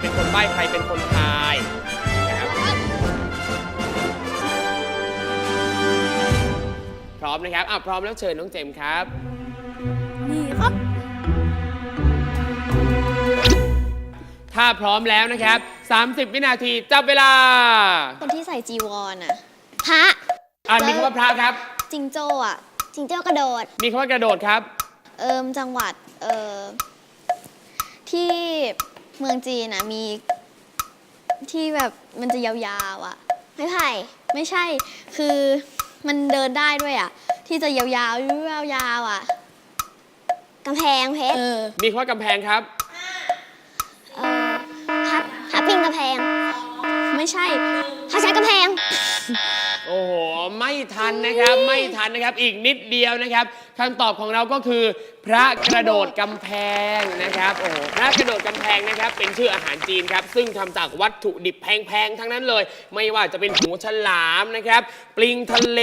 เป็นคนใบ้ใครเป็นคนทายนะครับพร้อมนะครับอะพร้อมแล้วเชิญน้องเจมส์ครับ นี่ครับ ถ้าพร้อมแล้วนะครับ 30 วินาทีจับเวลา คนที่ใส่จีวรอะพระอ่ามีคำว่าพระครับ จิงโจ้อะจิงโจ้กระโดด มีคำว่ากระโดดครับ เอิมจังหวัด เอ่อที่ เมืองจีนอะมีที่แบบมันจะยาวๆอะ ไม่ไผ่ไม่ใช่ คือมันเดินได้ด้วยอะ ที่จะยาวๆยาวๆอะกำแพงเพชรเออมีคำว่ากำแพงครับ เอ่อพับพับปิงกำแพง ไม่ทันนะครับ ไม่ทันนะครับ อีกนิดเดียวนะครับคำตอบของเราก็คือ พระกระโดดกำแพงนะครับโอ้โหพระกระโดดกำแพงนะครับ เป็นชื่ออาหารจีนครับ ซึ่งทำจากวัตถุดิบแพงๆทั้งนั้นเลย ไม่ว่าจะเป็นหูฉลามนะครับ ปลิงทะเล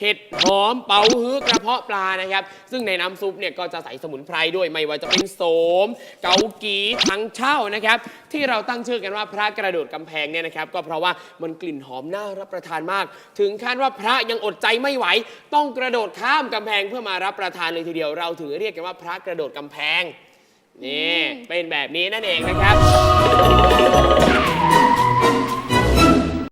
เห็ดหอม เป๋าฮื้อกระเพาะปลานะครับ ซึ่งในน้ำซุปเนี่ยก็จะใส่สมุนไพรด้วยไม่ว่าจะเป็นโสม เกากีทั้งเช่านะครับ ที่เราตั้งชื่อกันว่าพระกระโดดกำแพงเนี่ยนะครับ ก็เพราะว่ามันกลิ่นหอมน่ารับประทานมาก ถึงขั้นว่าพระยังอดใจไม่ไหว ต้องกระโดดข้ามกำแพงเพื่อมารับประทานเลยทีเดียวเราถึงเรียกกันว่าพระกระโดดกำแพงนี่เป็นแบบนี้นั่นเองนะครับ